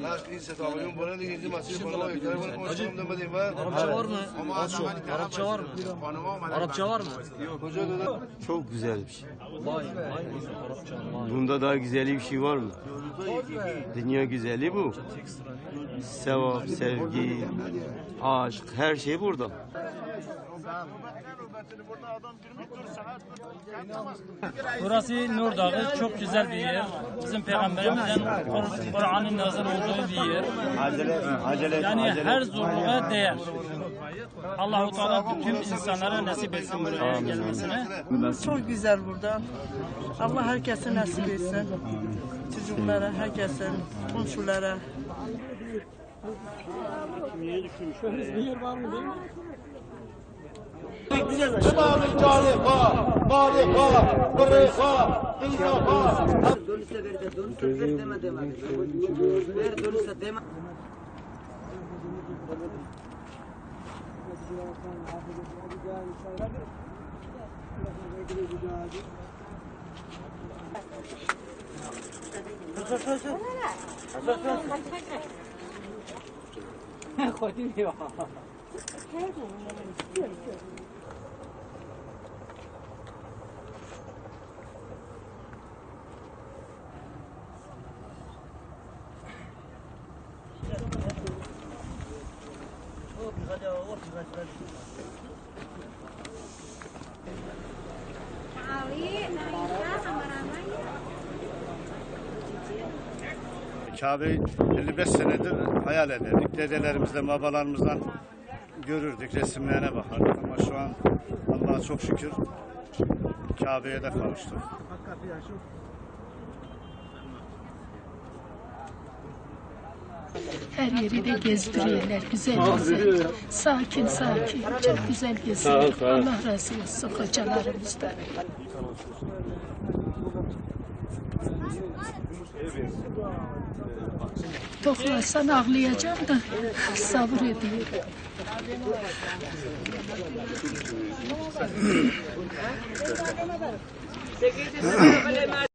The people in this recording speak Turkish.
Naş inse tabiyon bana da hindi masif bana yeter bana konuşmam demedim ben. Arapça var mı? Arapça var mı? Arapça var mı? Hoca dedi. Çok güzel bir şey. Vay vay Arapça. Vay. Bunda daha güzeli bir şey var mı? Dünya güzeli bu. Sevap, sevgi, aşk, her şey burada. Burası Nur Dağı çok güzel bir yer. Bizim peygamberimizin Kur- Kur'an'ın nazil olduğu bir yer. Yani her zorluğa değer. Allahu Teala bütün insanlara nasip etsin buraya gelmesine. Çok güzel burada. Allah herkese nasip etsin. Çocuklara, herkese, komşulara. Ali, Naila sama Rama ya. Kabe'yi 55 senedir hayal ederdik. Dedelerimizle, babalarımızdan görürdük, resimlerine bakardık ama şu an Allah'a çok şükür Kabe'ye de kavuştuk. Her yeri de gezdiriyorlar. Güzel güzel. Sakin sakin. Çok güzel geziyor. Allah razı olsun hocalarımızdan. Toplasan ağlayacağım da sabır ediyorum.